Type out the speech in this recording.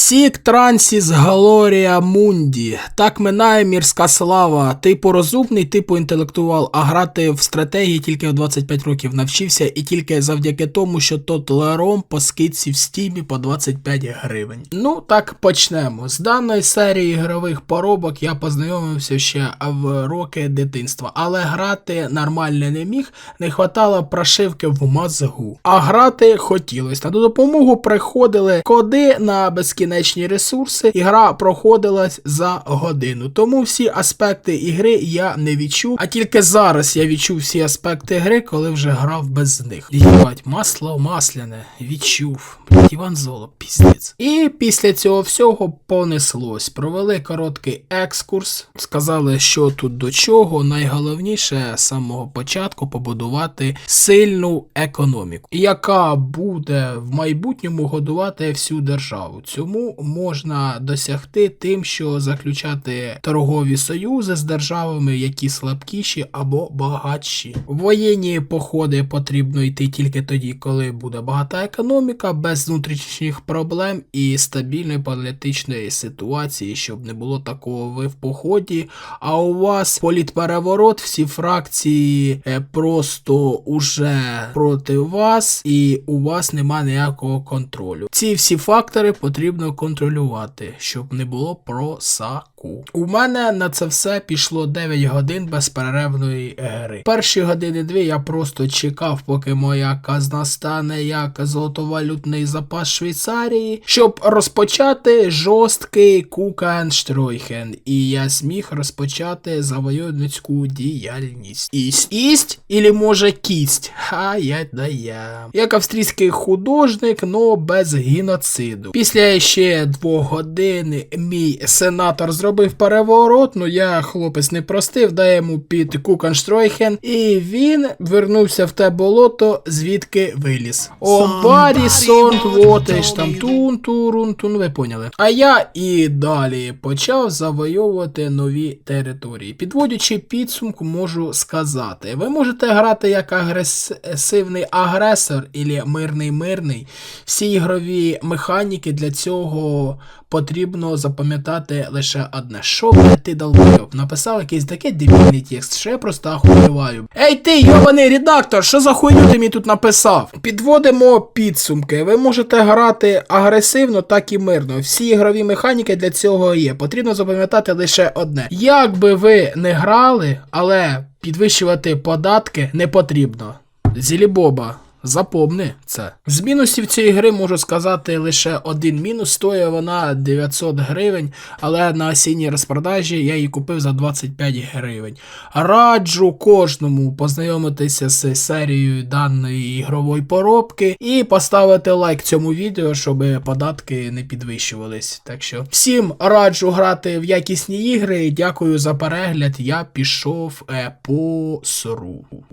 Сік трансіс Галорія Мунді. Так минає мірська слава. Типу розумний, типу інтелектуал, а грати в стратегії тільки в 25 років навчився і тільки завдяки тому, що тот лером по скидці в стімі по 25 гривень. Ну так почнемо. З даної серії ігрових поробок я познайомився ще в роки дитинства, але грати нормально не міг, не хватало прошивки в мозгу. А грати хотілося. На допомогу приходили коди на безкінечні ресурси, і гра проходилась за годину. Тому всі аспекти ігри я не відчув, а тільки зараз я відчув всі аспекти гри, коли вже грав без них. Їбать, масло масляне, відчув. Блять, Іван Золо, піздець. І після цього всього понеслось. Провели короткий екскурс, сказали, що тут до чого. Найголовніше з самого початку побудувати сильну економіку, яка буде в майбутньому годувати всю державу. Цьому можна досягти тим, що заключати торгові союзи з державами, які слабкіші або багатші. Воєнні походи потрібно йти тільки тоді, коли буде багата економіка, без внутрішніх проблем і стабільної політичної ситуації, щоб не було такого ви в поході. А у вас політпереворот, всі фракції е, просто уже проти вас, і у вас нема ніякого контролю. Ці всі фактори потрібно контролювати, щоб не було просаку. У мене на це все пішло 9 годин безперервної гри. Перші години дві я просто чекав, поки моя казна стане як золотовалютний запас Швейцарії, щоб розпочати жорсткий Кукенштройхен. І я зміг розпочати завойовницьку діяльність. Ість, ість, ілі може кість. Ха, я да я. Як австрійський художник, но без геноциду. Після ще двох годин мій сенатор зробив переворот, ну я хлопець не простив, дай йому під Кукенштройхен, і він вернувся в те болото, звідки виліз. О, барі сон, вотиш там тун турун тун, ви поняли. А я і далі почав завойовувати нові території. Підводячи підсумку, можу сказати: ви можете грати як агресивний агресор і мирний мирний. Всі ігрові механіки для цього потрібно запам'ятати лише одне. Що блядь, ти долбойоб? Написав якийсь такий дебільний текст, що я просто охуєваю. Ей ти, йобаний редактор, що за хуйню ти мені тут написав? Підводимо підсумки. Ви можете грати агресивно, так і мирно. Всі ігрові механіки для цього є. Потрібно запам'ятати лише одне. Як би ви не грали, але підвищувати податки не потрібно. Зілібоба. Запомни це. З мінусів цієї гри можу сказати лише один мінус. Стоїть вона 900 гривень, але на осінній розпродажі я її купив за 25 гривень. Раджу кожному познайомитися з серією даної ігрової поробки і поставити лайк цьому відео, щоб податки не підвищувались. Так що всім раджу грати в якісні ігри. Дякую за перегляд. Я пішов е, по сру.